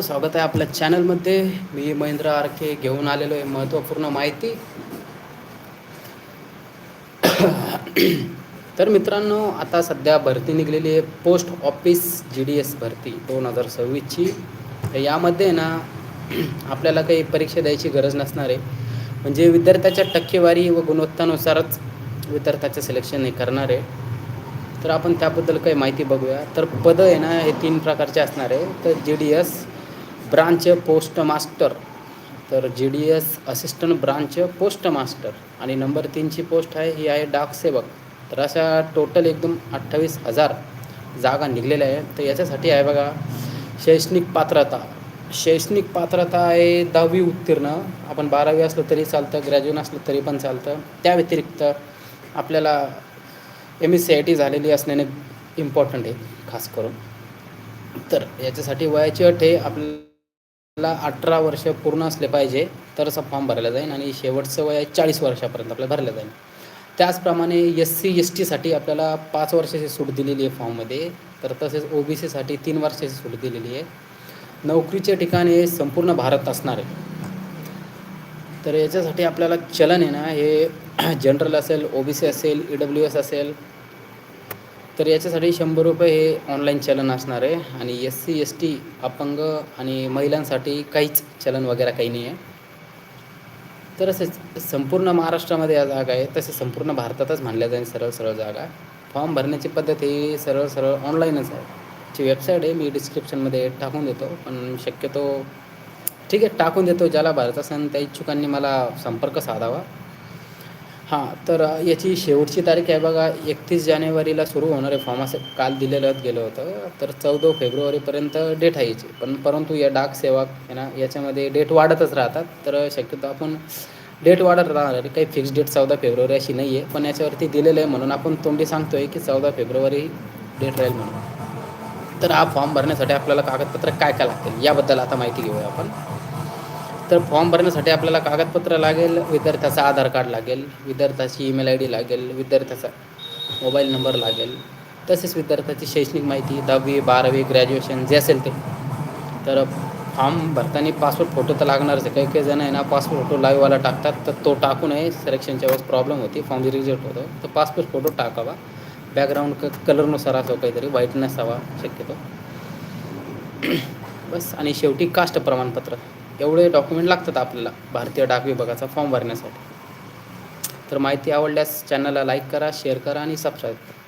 मित्रांनो स्वागत आहे आपल्या चॅनलमध्ये. मी महेंद्र आरके घेऊन आलेलो आहे महत्त्वपूर्ण माहिती. तर मित्रांनो आता सध्या भरती निघलेली आहे post office G D S भरती दोन हजार सव्वीसची. तर यामध्ये ना आपल्याला काही परीक्षा द्यायची गरज नसणार आहे. म्हणजे विद्यार्थ्याच्या टक्केवारी व गुणवत्तानुसारच विद्यार्थ्याचं सिलेक्शन हे करणार आहे. तर आपण त्याबद्दल काही माहिती बघूया. तर पदं आहे ना हे तीन प्रकारचे असणार आहे. तर G D S branch post master तर G D S assistant branch post master आणि नंबर तीनची पोस्ट आहे ही आहे डाक सेवक. तर अशा टोटल एकदम अठ्ठावीस हजार जागा निघलेल्या आहे तर याच्यासाठी आहे बघा शैक्षणिक पात्रता. शैक्षणिक पात्रता आहे दहावी उत्तीर्ण. आपण बारावी असलं तरी चालतं ग्रॅज्युएट असलं तरी पण चालतं. त्या व्यतिरिक्त आपल्याला M S C I T झालेली असण्याने इम्पॉर्टंट आहे खास करून. तर याच्यासाठी वयाची अट आहे आपल्याला अठरा वर्ष पूर्ण असले पाहिजे तरच फॉर्म भरला जाईल आणि शेवटचं वय चाळीस वर्षापर्यंत आपल्याला भरलं जाईल त्याचप्रमाणे एस सी एस टीसाठी आपल्याला पाच वर्षाची सूट दिलेली आहे फॉर्ममध्ये तर तसेच ओ बी सीसाठी तीन वर्षाची सूट दिलेली आहे. नोकरीचे ठिकाण हे संपूर्ण भारत असणार आहे. तर याच्यासाठी आपल्याला चलन आहे ना हे जनरल असेल ओ बी सी असेल ई डब्ल्यू एस असेल तर याच्यासाठी शंभर रुपये हे ऑनलाईन चलन असणार आहे. आणि एस सी एस टी अपंग आणि महिलांसाठी काहीच चलन वगैरे काही नाही आहे. तर असेच संपूर्ण महाराष्ट्रामध्ये या जागा आहे. तसे संपूर्ण भारतातच मानल्या जाईल सरळ सरळ जागा. फॉर्म भरण्याची पद्धत ही सरळ सरळ ऑनलाईनच आहे. ची वेबसाईट आहे. मी डिस्क्रिप्शनमध्ये टाकून देतो. पण शक्यतो ठीक आहे टाकून देतो. ज्याला भरत असेल त्या इच्छुकांनी मला संपर्क साधावा. हां तर याची शेवटची तारीख आहे बघा एकतीस जानेवारीला सुरू होणारे फॉर्म असं काल दिलेलं गेलं होतं. तर चौदा फेब्रुवारीपर्यंत डेट आहे याची. पण परंतु या डाक सेवा आहे ना याच्यामध्ये डेट वाढतच राहतात. तर शक्यतो आपण डेट वाढत राहणार काही फिक्स डेट चौदा फेब्रुवारी अशी नाही आहे. पण याच्यावरती दिलेलं आहे म्हणून आपण तोंडी सांगतो आहे की चौदा फेब्रुवारी डेट राहील म्हणून. तर हा फॉर्म भरण्यासाठी आपल्याला कागदपत्र काय काय लागतील याबद्दल आता माहिती घेऊया आपण. तर फॉर्म भरण्यासाठी आपल्याला कागदपत्र लागेल विद्यार्थ्याचा आधार कार्ड लागेल विद्यार्थ्याची ईमेल आय डी लागेल विद्यार्थ्याचा मोबाईल नंबर लागेल तसेच विद्यार्थ्याची शैक्षणिक माहिती दहावी बारावी ग्रॅज्युएशन जे असेल ते. तर फॉर्म भरताना पासपोर्ट फोटो तर लागणारच आहे. काही काही जण आहे ना पासपोर्ट फोटो लाईव्हवाला टाकतात तर तो टाकू नये. सिलेक्शनच्या वेळेस प्रॉब्लेम होती फॉर्म रिजेक्ट होतो. तर पासपोर्ट फोटो टाकावा. बॅकग्राऊंड क कलरनुसार असो काहीतरी व्हाईट नसावा शक्यतो. बस आणि शेवटी कास्ट प्रमाणपत्र. एवढे डॉक्युमेंट लागतात आपल्याला भारतीय डाक विभागाचा फॉर्म भरण्यासाठी. तर माहिती आवडल्यास चॅनलला लाईक करा शेअर करा आणि सबस्क्राईब करा.